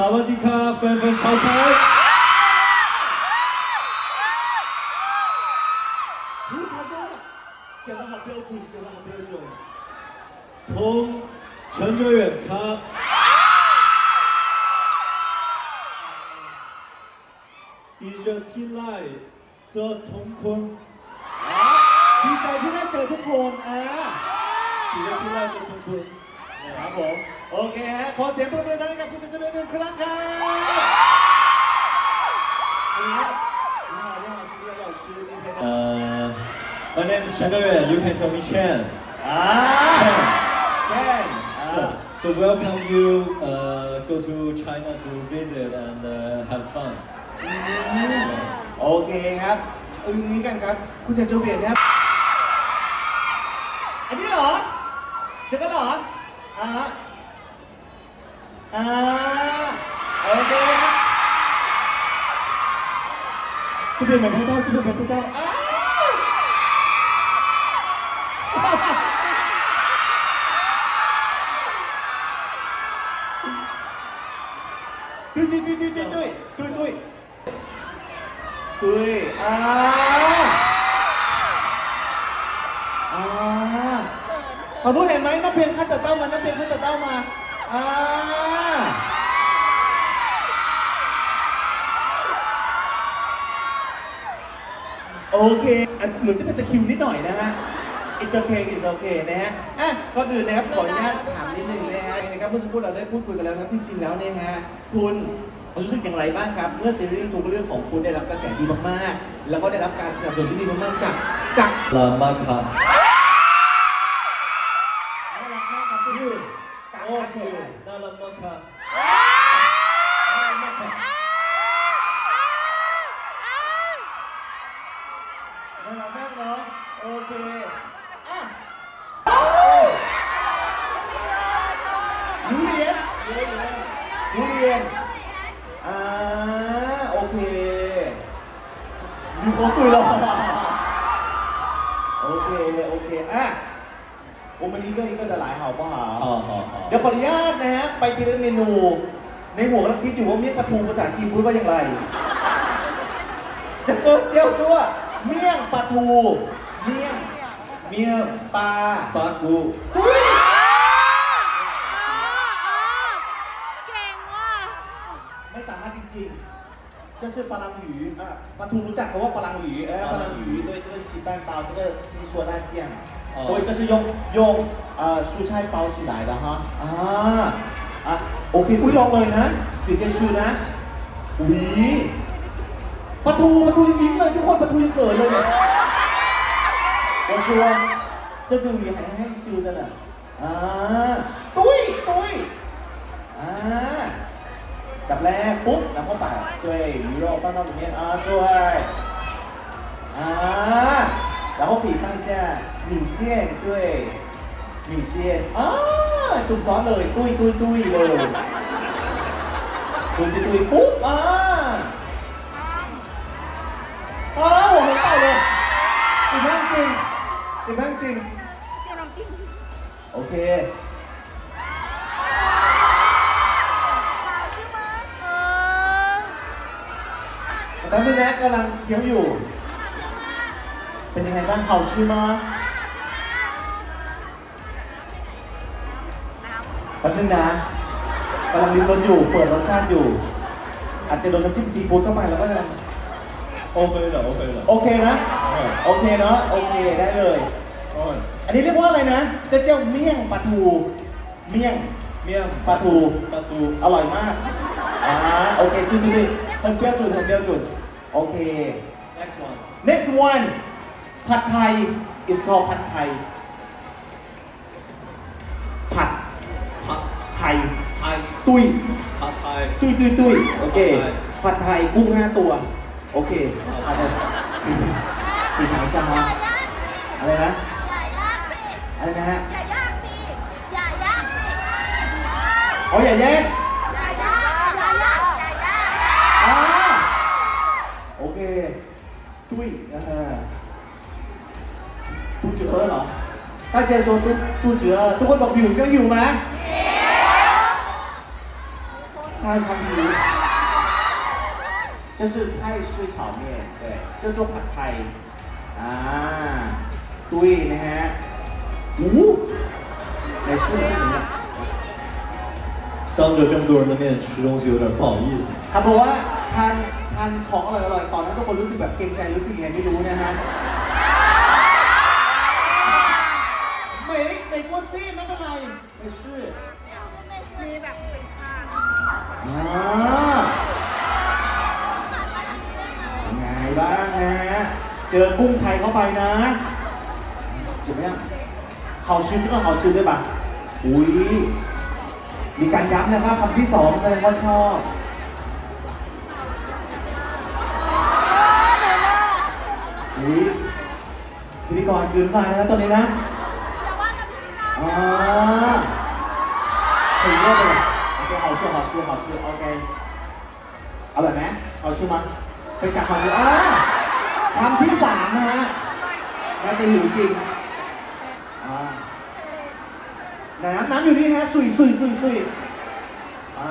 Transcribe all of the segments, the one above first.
สวัสดีครับแฟนๆชาวไทย so 啊，so welcome you uh, go to China to visit and uh, have fun โอเคครับเอาอย่างนี้กันครับ คุณเชนโจเบียนครับ อันนี้เหรอเชนก็เหรออ่าฮะอ่าโอเคครับจะเปลี่ยนแบบพูดเต้าจะเปลี่ยนแบบพูดเต้าอ้าว ตุ้ยตุ้ยตุ้ยตุ้ยตุ้ยตุ้ยตุ้ยตุ้ยอ่าอ่าเอาดูเห็นไหมนักเพลงขั้นแต่เต้ามานักเพลงขั้นแต่เต้ามาอ่าโอเคเหมือนจะเป็นตะคิวนิดหน่อยนะฮะ it's okay it's okay นะฮะอะก่อนอื่นนะครับขออนุญาตถามนิดนึงนะฮะนะครับเมื่อสักครู่เราได้พูดคุยกันแล้วนะครับจริงๆแล้วเนี่ยฮะคุณรู้สึกอย่างไรบ้างครับ เมื่อซีรีส์ทุกเรื่องของคุณได้รับกระแสดีมากๆ แล้วก็ได้รับการสนับสนุนที่ดีมากๆจากจาก ลามาค่ะน่ ไปทีละเมนู ในหัวกำลังคิดอยู่ว่าเมี่ยงปลาทูภาษาจีนพูดว่าอย่างไร จะเกิดเชี่ยวชั่ว เมี่ยงปลาทู เมี่ยงเมียปลาปลากูตุ้ยเก่งว่ะไม่สามารถจริงๆจ้ชื่อปลาลังหยีปลาทูรู้จักคำว่าปลาลังหยีเออปลาลังหยีโดยเจ้าชิแป้นเปาเจ้าชีชัวด้านเจียงโดยเจ้าชื่อยงยงเอ่อชูชัยเปาฉีหลายแล้วฮะอ่า่ะโอเคอุ้ยลองเลยนะสีเจชื่อนะอุ้ยประตูประตูยิ้มเลยทุกคนประตูยังเขินเลยเราชวนจะจูยังไงให้ชื่อจันอะอ่าตุ้ยตุ้ยอ่าจับแรกปุ๊บนำเข้าปากด้วยมิโร่ป้าต้องเงี้ยอ่าด้วยอ่าแล้วก็ปีกข้าง下米线นอ๋啊 จุ่มซอสเลยตุ้ยตุ้ยตุ้ยเลยตุ้ยตุ้ยตุ้ยปุ๊บอ่าอ้าวหัวเหมือนเต่าเลยติดมากจริงติดมากจริงเจียวน้ำจิ้มโอเคชื่อมั้ยเออตอนนี้นะกำลังเคี้ยวอยู่ เป็นยังไงบ้างเห่าชื่อมาน้ แป๊บนึงนะกำลังลิ้มรสอยู่ เปิดรสชาติอยู่ อาจจะโดนน้ำจิ้มซีฟู้ดเข้าไปแล้วก็จะ โอเคเหรอโอเคเหรอ โอเคนะ โอเคเนาะ โอเคได้เลย โอ้ย อันนี้เรียกว่าอะไรนะเจะเจ้าเมี่ยงปลาทู เมี่ยง เมี่ยง ปลาทู ปลาทู อร่อยมาก อ่า โอเคจุดจุดจุด很标准很标准โอเค Next one. next one ผัดไทย is called ผัดไทย ตุยผัดไทย ตุยตุยตุยโอเค ผัดไทยกุ้งห้าตัว โอเคผัไทยปีฉายชาอะไรนะ อะไรนะฮะ อ๋ออย่าแย่งอ่าโอเค ตุ้ยอ่าตุ้เจือเหรอถ้าเจอโซนตุ้ตู้เจือทุกคนบอกอยู่ใช่ไหมอยู่ไหม ใช่ครับหิว这是泰式炒面对叫做ผัดไทยอ่าตุ้ยนะฮะอู้没事没事没事当着这么多人的面吃东西有点不好意思。 ครับเพราะว่าทานทานของอร่อยๆตอนนั้นทุกคนรู้สึกแบบเกรงใจรู้สึกยังไงไม่รู้นะฮะ ดิกุ้งไทยเข้าไปนะเจ็บไหมเนี่เขาชื่อจะก็เขาชื่อด้วยปะอุ้ยมีการย้ำนะครับคำที่สองแสดงว่าชอบอุ้ยพิธีกรคืนมาแล้วตอนนี้นะอ๋อถึงเรื่องเลยโอเคเขาชื่อเขาชื่อเขาชื่อโอเคเอาเลยไหมเขาชื่อมัาไปจากเขาชื่ออ่า คำที่สามนะฮะน่าจะหิวจริงอ่าน้ำน้ำอยู่นี่ฮะสุยสุยสุยสุยอ่า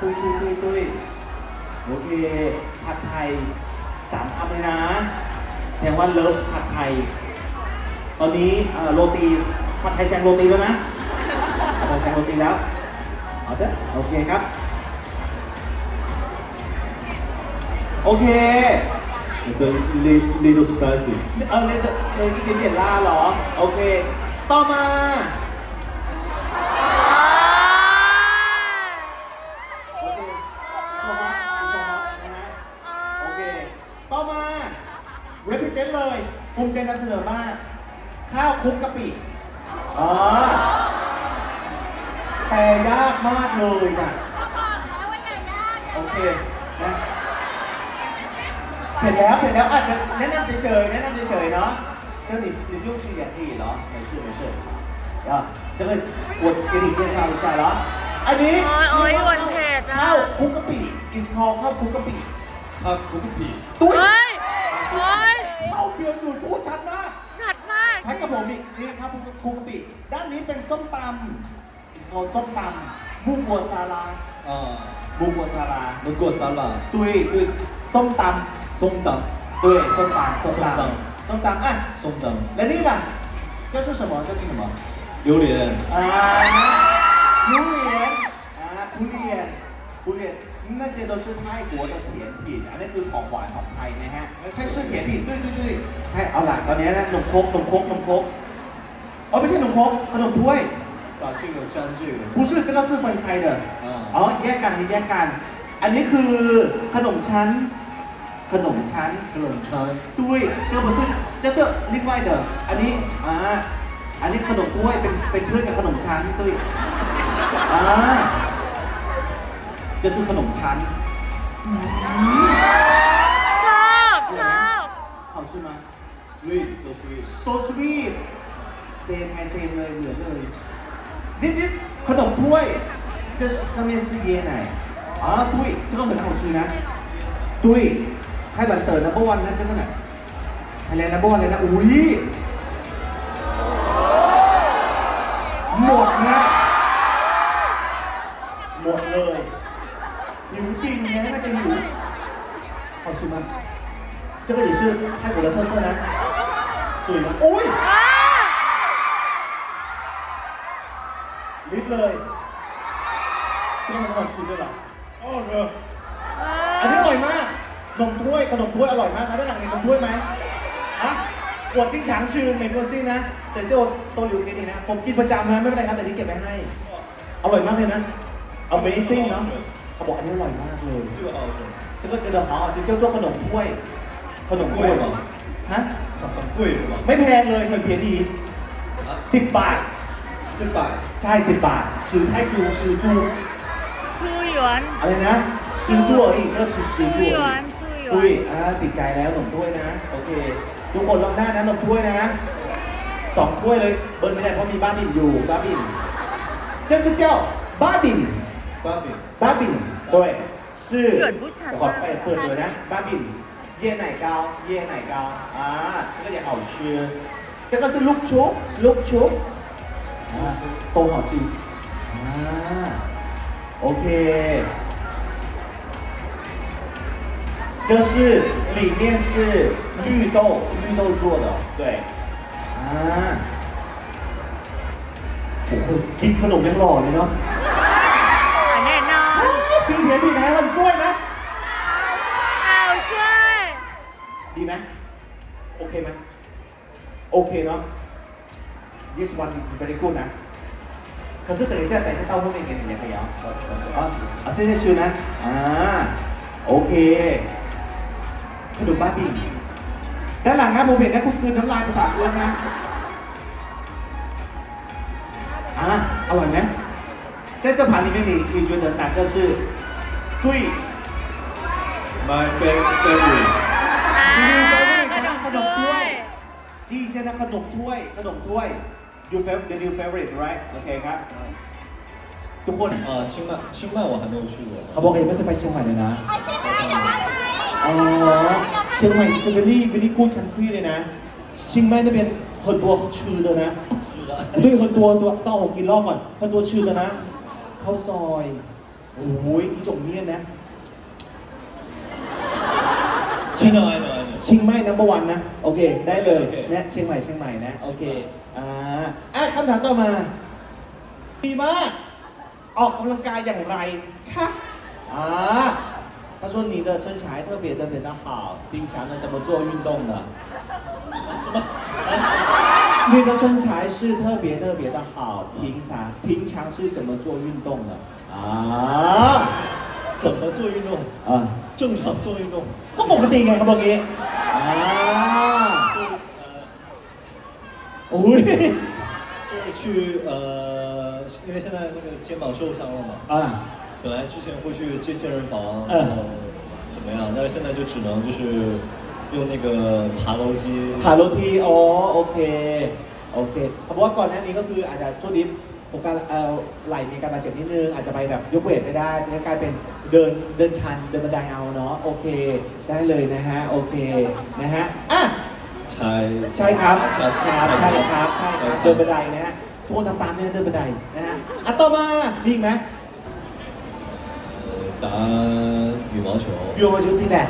ตุยตุยตุยตุยโอเคผัดไทยสามคำเลยนะแสดงว่าเลิฟผัดไทย ตอนนี้อ่อโรตีผัดไทยแซงโรตีแล้วนะผัดไทยแซงโรตีแล้วเอาเถอะโอเคครับ โอเค It's a li- little spicy. เอาเลยจะเลยกินเดียนล่าเหรอ โอเค ต่อมา โอเคสมัครสมัครนะฮะโอเค ต่อมา represent เลยภูมิใจนำเสนอมาก ข้าวคลุกกะปิอ๋อแต่ยากมากเลยนะ โอเค เห็นแล้วเห็นแล้วอาจจะแนะนำเฉยๆแนะนำเฉยๆเนาะ这你你不用去演绎了没事没事啊这个我给你介绍一下了อันนี้ โอ้ยโอ้ย เรีกว่า วันเผ็ดอะ ข้าวคลุกกะปิ is called ข้าวคลุกกะปิ Hot cookie. ตุ้ย เฮ้ยเฮ้ย เข้าเบียร์จูดพูดชัดมาก ชัดมาก ชัดกับผมอีกนี่ครับคลุกกะปิ ด้านนี้เป็นส้มตำ is called ส้มตำบุ้งบัวซาลา 啊， บุ้งบัวซาลา 能过沙拉、 ตุ้ยตุ้ยส้มต 松当、 ำตุ้ย ส้มตำส้มต ส้มต ำส้มตำอ่ะ 松当、 และนี่ล่ะ这是什么这是什么榴莲、 อ่าทุเรียนอ่าทุเรียนทุเรียน那些都是泰国的甜品อันนี้คือของหวานของไทยนะฮะใช่ชื่อ甜品对对对ให้เอาล่ะตอนนี้นะนมครกนมครกนมครกอ๋อไม่ใช่นมครกขนมถ้วย 把这个沾这个。不是这个是分开的 啊 อ๋อแยกกันนี่แยกกัน อันนี้คือขนมชั้น ขนมชั้น ขนมชั้น ด้วยเจอมาซึ่งจะเสื้อลิกไว้เด้ออันนี้อ่าอันนี้ขนมกล้วยเป็นเป็นเพื่อนกับขนมชั้นด้วยอ่าจะซื้อขนมชั้นชอบชอบเขาซื้อมา sweet so sweet so sweet เซนไงเซนเลยเหมือนเลย this is ขนมถ้วย จะทำเป็นซื้อเย่ไหนอ๋อตุ้ยเจ้าเหมือนเอาชื่อนะตุ้ย ให้หบันเติร์นัมเบอร์วันนั่นจังขนาดไทยแลนด์นัมเบอร์วันเลยนะ อุ้ย หมดนะ หมดเลยหิวจริงนะน่าจะหิวขอชิมมั้เจ้าก็อย่าชื่อให้ผมแล้วเพื่อนๆนะสวยนะอุ้ยลิฟเลยเจ้ามันก่อนชิมด้วยหรอ ขนมถ้วยอร่อยมากนะด้านหลังมีนมถ้วยไหมฮะ我经常去美国西นะแต่เซี่ยวโตหลิวกินนี่นะ ผมกินประจำนะไม่เป็นไรครับแต่นี่เก็บไว้ให้ อร่อยมากเลยนะ Amazing เนาะเขาบอกอันนี้อร่อยมากเลย 这个好吃。这个真的好好吃叫做ขนมถ้วย ขนมกล้วย 贵吗？ ฮะ 很贵是吧？ ไม่แพงเลย很便宜 啊， สิบบาท 四百。 ใช่สิบบาทซื้อให้จูซื้อจู ทูหยวน อะไรนะซื้อจูเองก็คือซื้อ ทู จู หย วนทูหยว อุ้ย น อ่าติดใจแล้วขนมถ้วยนะ โอเค ทุกคนลองได้นะขนมถ้วยนะสองถ้วยเลย เบิร์นไม่ได้เพราะมีบ้าบินอยู่ บ้าบิน这是叫บ้าบิน 八饼。บ้าบิน对是 เหมือนผู้ชาย ขอไปเปิดเลยนะบ้าบิน椰奶糕椰奶糕啊这个也好吃这个是ลูกชุบลูกชุบ啊都好吃啊 OK， 这是里面是绿豆，绿豆做的，对，啊，โอ้โหกินขนมยังหล่อเลยเนาะ แน่นอน ชื่อเทียนพี่ไหนมันช่วยนะ เอาช่วย ดีไหมโอเคไหมโอเคเนาะ this one is very good นะ可是等一下，等一下到后面给你也可以啊。啊啊，现在吃呢？啊，OK。 ขนมบ้าบินด้านหลังครับผมเห็นนะคุณคืนน้ำลายประสาทเพื่อนนะอ่าอร่อยไหม在这盘里面，你你觉得哪个是最 My favorite。 อ่าขนมถ้วย ที่เช่นนะขนมถ้วย ขนมถ้วย you favorite the new favorite right โอเคครับ ทุกคน 啊，清迈，清迈我还没有去过。 เขาบอกยังไม่เคยไปเชียงใหม่เลยนะ ไปเชียงใหม่เดี๋ยวมาไป เชียงใหม่เชอร์รี่วิลลี่กูดคันทรีเลยนะชิงไหม่นี่เป็นคนตัวชื่อตัวนะด้วยคนตัวตัวต้องผมกินรอบก่อนคนตัวชื่อตัวนะข้าวซอยโอ้ยอีจงเมียนนะชิงอน้อยน้อย ชิงไม่นับวันนะ โอเค ได้เลยเนะเชียงใหม่เชียงใหม่นะ โอเคอ่าคำถามต่อมา ดีมาก ออกกำลังกายอย่างไรคะอ่า 他说你的身材特别特别的好平常呢怎么做运动的什么？你的身材是特别特别的好平常平常是怎么做运动的啊怎么做运动？啊正常做运动。 ก็ปกติไงเขาบอกงี้อ่า 就是呃， อุ้ย 就是去呃，因为现在那个肩膀受伤了嘛， อ่า 本来之前会去健健身房，嗯然后怎么样，但是现在就只能就是用那个爬楼机。 ขาโรทีอ๋อโอเค โอเคเขาบอกว่าก่อนหน้านี้ก็คืออาจจะช่วงนี้โอกาสเอ่อไหล่มีการบาดเจ็บนิดนึง อาจจะไปแบบยกเวทไม่ได้จะกลายเป็นเดินเดินชันเดินบันไดเอาเนาะ โอเค ได้เลยนะฮะ โอเค นะฮะ อ่ะ 拆 ใช่ครับ 拆 ครับใช่ครับ ใช่ครับ เดินบันไดนะฮะ ทุกคนทำตามด้วยนะเดินบันไดนะฮะ อ่ะต่อมามีอีกไหม 呃 打羽毛球， โยนมาชุดตีแบด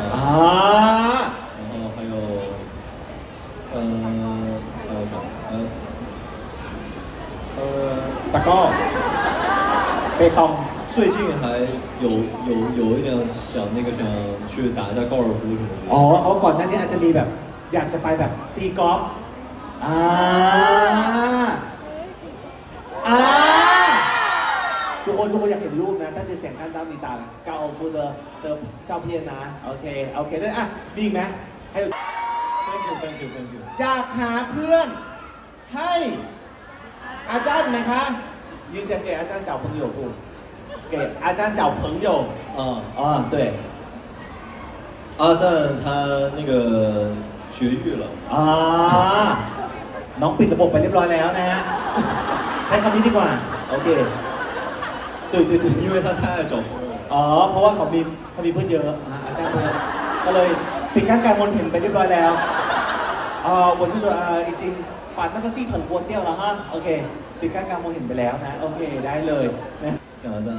啊 อ่า 然后还有，呃，还有啥？呃，呃， ตะกร้อเปตอง 最近还有有有一点想那个想去打一下高尔夫什么的。 อ๋อเขาก่อนหน้านี้อาจจะมีแบบ อยากจะไปแบบตีกอล์ฟอ่า อ่า ทุก คนทุกคนอยากเห็นรูปนะถ้าจะเสียงข้างด้านนี้ตาเกาฟูเดอร์เติมเจ้าเพียนนะ โอเค โอเคได้อ่ะดีไหมให้ Thank you, thank you, thank you。 อยากหาเพื่อน ให้อาจารย์นะคะยืนเสียง给อาจารย์找朋友不给อาจารย์找朋友啊，啊对阿赞他那个绝育了。 อ่าน้องปิดระบบไปเรียบร้อยแล้วนะฮะ ใช้คำนี้ดีกว่า โอเค ตื่นตื่นตื่น 因为他太爱找朋友了。 อ๋อ เพราะว่าเขามีเขามีเพื่อนเยอะอ่าอาจารย์เพื่อนก็เลยปิดกั้นการมองเห็นไปเรียบร้อยแล้วอ่า我就说呃已经把那个系统关掉了哈โอเคปิดกั้นการมองเห็นไปแล้วนะ โอเค ได้เลยนะ 像阿赞，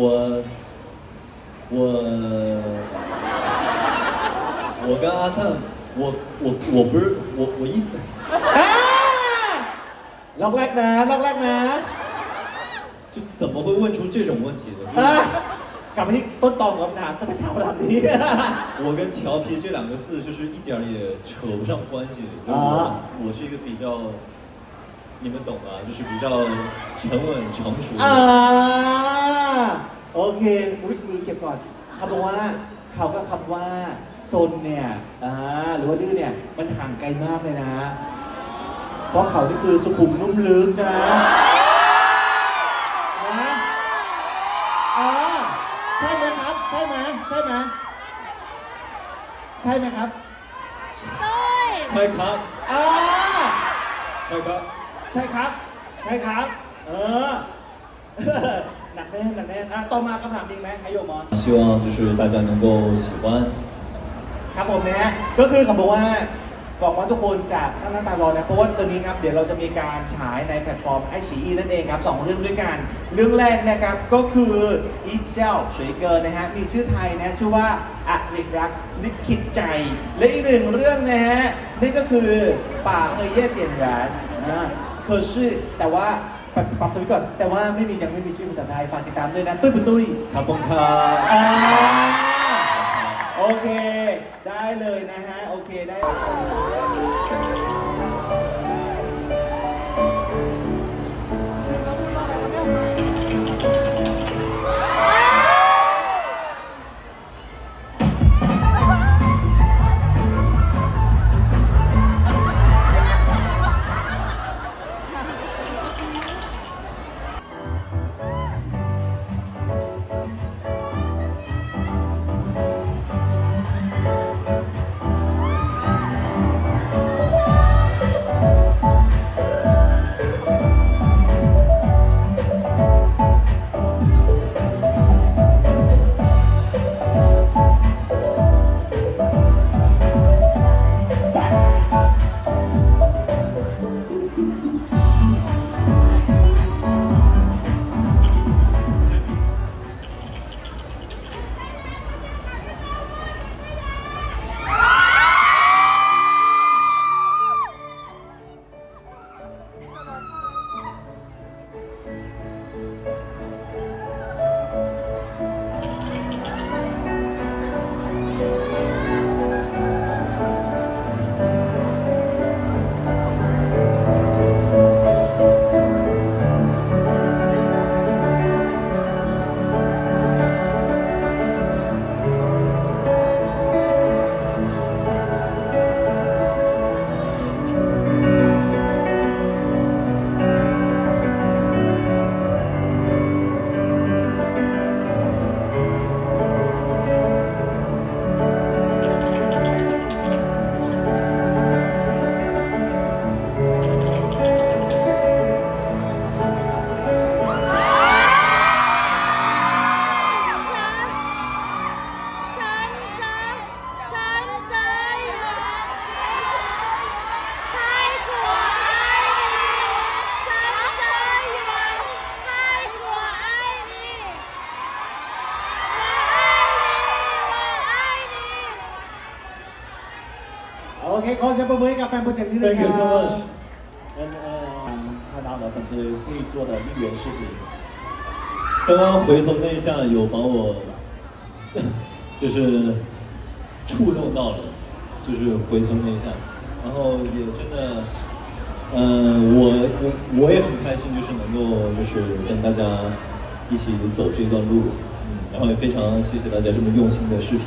我我我跟阿赞，我我我不是我我一 อ่าล็อกแรกนะล็อกแรกนะ 就怎么会问出这种问题的？ อ่ะ 就是 กลับมาที่ต้นตอของคำถามจะไปถามคำถามนี้ 我跟调皮这两个字就是一点儿也扯不上关系。就是啊我我是一个比较，你们懂吧？就是比较沉稳成熟的。 อ่าโอเคอุ้ยมือเก็บก่อนเขาบอกว่า เขาก็คำว่าซนเนี่ยอ่าหรือว่าดื้อเนี่ยมันห่างไกลมากเลยนะ เพราะเขานี่คือสุขุมนุ่มลึกนะนะ ใช่ไหมครับ ตุ้ย ใช่ครับ อ่า ใช่ครับ ใช่ครับ ใช่ครับ เออ หนักแน่นหนักแน่นอ่ะต่อมาคำถามจริงไหมใครโยมอ 希望就是大家能够喜欢。 ครับผมนะฮะก็คือเขาบอกว่า บอกว่าทุกคนจะตั้งหน้าตารอนะเพราะว่าตัวนี้ครับเดี๋ยวเราจะมีการฉายในแพลตฟอร์มไอชีนั่นเองครับสองเรื่องด้วยกัน เรื่องแรกนะครับก็คืออีเจลสวยเกินนะฮะมีชื่อไทยนะชื่อว่าอริรักลิขิตใจและอีกหนึ่งเรื่องนะฮะนี่ก็คือป่าเอเย่เตียนร้นนะเคอชื่อแต่ว่าปรับสวิตก่อน แต่ว่าไม่มียังไม่มีชื่อภาษาไทยฝากติดตามด้วยนะตุ้ยปุ้ยตุ้ยครับผมครับ โอเค ได้เลยนะฮะ โอเคได้ เค ขอเสียงปรบมือให้กับแฟนโปรเจกต์นี้ด้วย Thank ค you รั so บ much。跟呃看到了粉丝可以做的应援视频，刚刚回头那一下有把我，就是触动到了，就是回头那一下，然后也真的，嗯、我我我也很开心，就是能够就是跟大家一起走这段路，嗯，然后也非常谢谢大家这么用心的视频。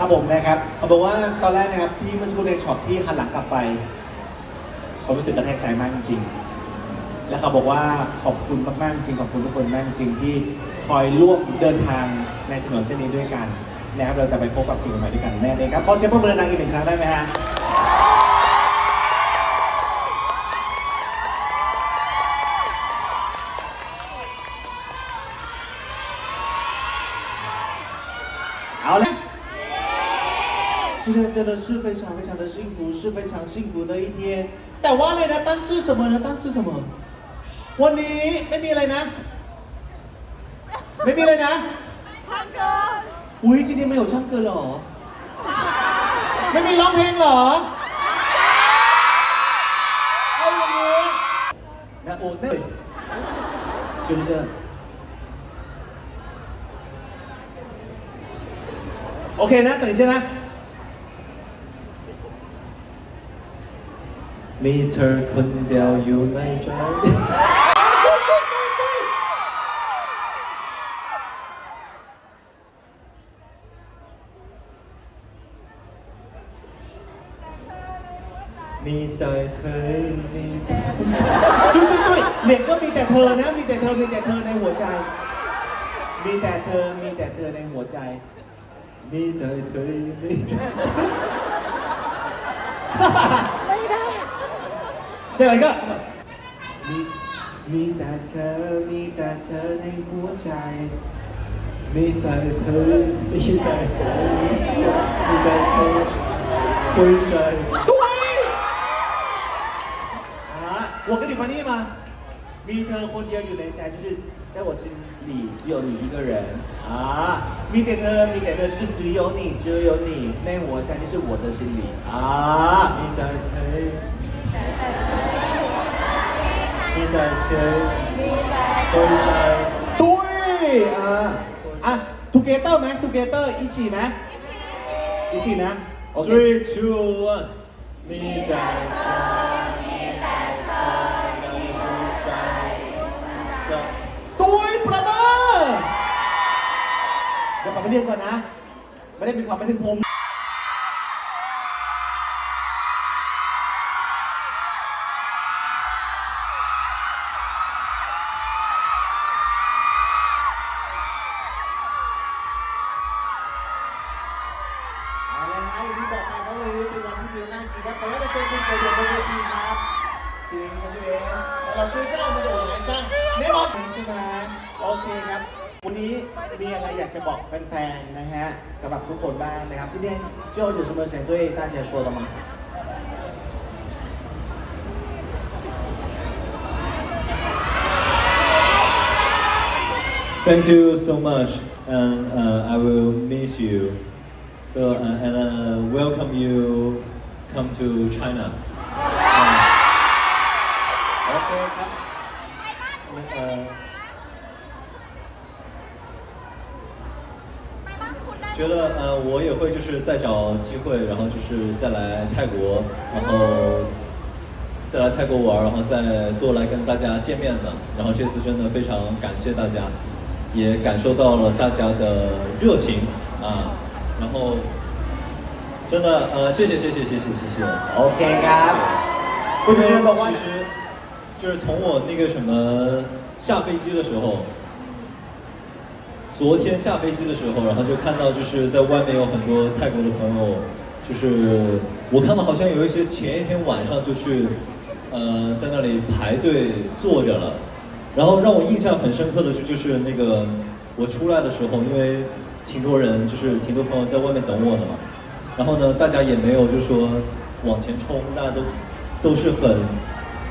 ครับผมนะครับเขาบอกว่าตอนแรกนะครับที่เมื่อสักครู่ในช็อตที่หันหลังกลับไปเขารู้สึกกระแทกใจมากจริงๆ และเขาบอกว่าขอบคุณมากๆจริงขอบคุณทุกคนมากจริงที่คอยร่วมเดินทางในถนนเส้นนี้ด้วยกันนะครับเราจะไปพบกับสิ่งใหม่ด้วยกันแน่เลยครับขอเสียงปรบมือดังอีกหนึ่งครั้งได้ไหมฮะ好嘞。今天真的是非常非常的幸福，是非常幸福的一天。แต่ว่าอะไรนะตั้งชื่อเสมอนะตั้งชื่อเสมอวันนี้ไม่มีอะไรนะ ไม่มีอะไรนะ 唱歌， อุ้ยจริงๆไม่有唱歌เหรอ ไม่มีร้องเพลงเหรอเอาอย่างนี้นะโอ้เน่就是这样 โอเคนะตื่นใช่ไหม มีเธอคนเดียวอยู่ในใจมีแต่เธอมีแต่ตุ้ยตุ้ยตุ้ยเด็กก็มีแต่เธอนะ มีแต่เธอ มีแต่เธอในหัวใจ มีแต่เธอ มีแต่เธอในหัวใจ มีแต่เธอมีแต่ เจออะไรก็ มีมีแต่เธอ มีแต่เธอในหัวใจ มีแต่เธอ มีแต่เธอ มีแต่เธอหัวใจ 对啊我跟你们念吗มีเธอคนเดียวอยู่ในใจ就是在我心里只有你一个人啊มีแต่เธอ มีแต่เธอ就是只有你只有你ในหัวใจ就是我的心里啊 มีแต่เธอ มีแต่เชยต่ตุ้ยใจตุ้ยอ่าอะทูเกเตอร์ไหมทูเกเตอร์อีชีไหมอีชีนะโอเค three two one มีแต่เธอมีแต่เธอมีแต่เธอจะตุ้ยประเบอร์เดี๋ยวขอไปเรียกก่อนนะ ไม่ได้เป็นคำไม่ถึงผม Thank you so much, and uh, I will miss you. So uh, and uh, welcome you come to China. Uh, 觉得呃，我也会就是再找机会，然后就是再来泰国，然后再来泰国玩，然后再多来跟大家见面的。然后这次真的非常感谢大家。也感受到了大家的热情啊，然后真的呃，谢谢谢谢谢谢谢谢。OK 啊，不是因为其实就是从我那个什么下飞机的时候，昨天下飞机的时候，然后就看到就是在外面有很多泰国的朋友，就是我看到好像有一些前一天晚上就去呃在那里排队坐着了。然后让我印象很深刻的是就是那个我出来的时候，因为挺多人就是挺多朋友在外面等我的嘛，然后呢，大家也没有就说往前冲，大家都都是很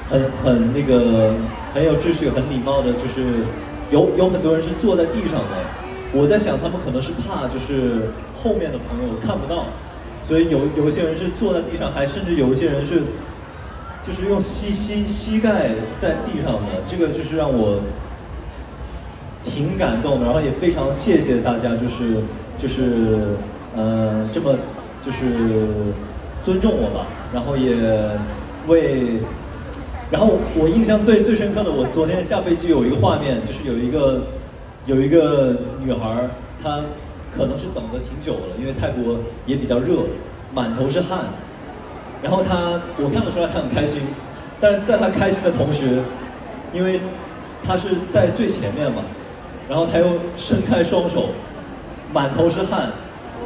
很很那个很有秩序、很礼貌的，就是有有很多人是坐在地上的。我在想，他们可能是怕就是后面的朋友看不到，所以有有一些人是坐在地上，还甚至有一些人是就是用膝膝膝盖在地上的，这个就是让我挺感动的，然后也非常谢谢大家，就是就是呃这么就是尊重我吧，然后也为，然后我印象最最深刻的，我昨天下飞机有一个画面，就是有一个有一个女孩，她可能是等的挺久了，因为泰国也比较热，满头是汗，然后他我看得出来他很开心，但是在他开心的同时，因为他是在最前面嘛，然后他又伸开双手，满头是汗，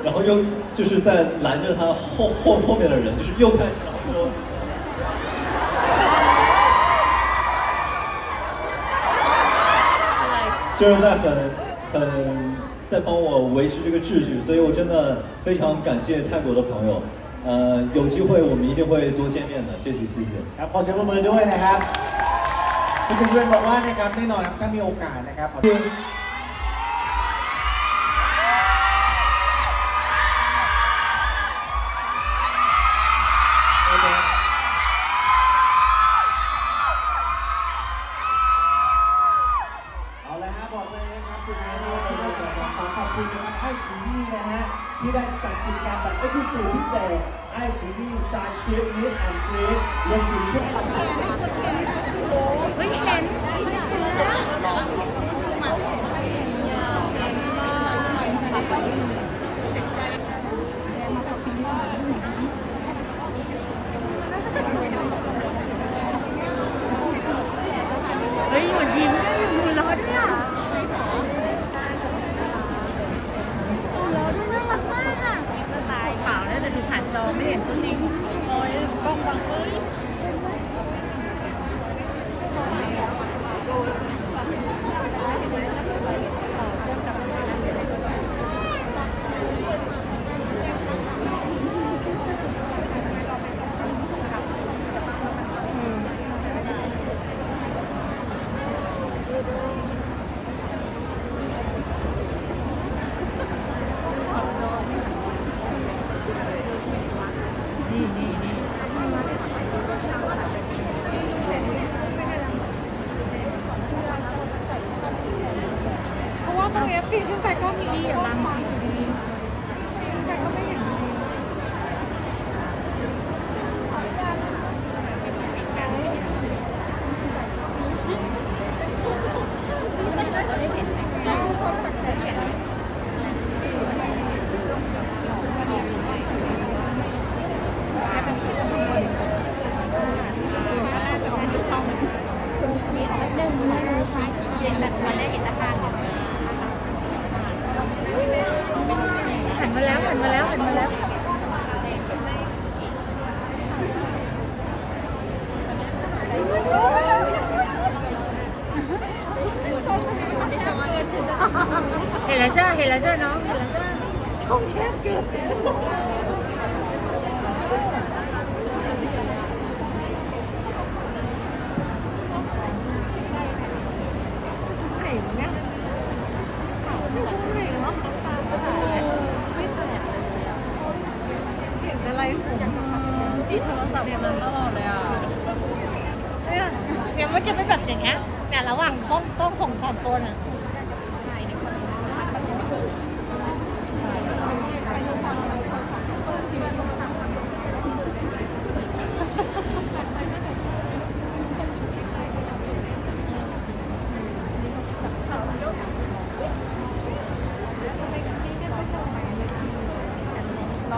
然后又就是在拦着他后后后面的人，就是又开心，然后说。就是在很很在帮我维持这个秩序，所以我真的非常感谢泰国的朋友。呃，有机会我们一定会多见面的，谢谢谢谢。 ครับขอเสียงปรบมือด้วยนะครับคุณเจริญบอกว่านะครับแน่นอนครับถ้ามีโอกาสนะครับขอโอเคเอาละฮะบอกเลยนะครับสุดท้ายนี้ที่ได้ข อบคุณไอ้ชีนี่นะฮะ ที่ได้จัดกิจกรรมแบบเอ็กซ์คลูซีฟพิเศษไอ้ชีนี่สตาร์ชีฟนิดแอนด์เกรดลวถึงเพื่นเฮ้เห็นเฮ้ยหยุดยิ้ม ไม่เห็นตัวจริงโอ้ยกล้องบังเอ้ย เห็นแล้วใช่ไหมน้องเห็นแล้วใช่ไหมช่องแคบเกินไหนเนี่ยไหนวะไม่แปลกเห็นอะไรผมที่โทรศัพท์มันตลอดเลยอะเนี่ยเนี่ยมันจะเป็นแบบอย่างเงี้ยแต่ระหว่างต้องต้องส่งสองตัวน่ะ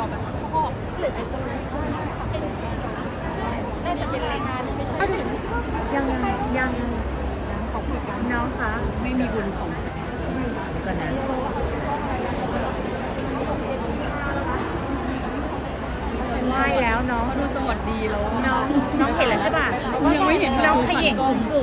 รอแบบพ่อหรือไอ้ตรงนั้นน่าจะเป็นรายงานยังยังยังยังขอบคุณน้องคะไม่มีบุญของกันนะไหวแล้วน้องดูสวัสดีแล้วน้องน้องเห็นแล้วใช่ป่ะยังไม่เห็นน้องขยิงสูง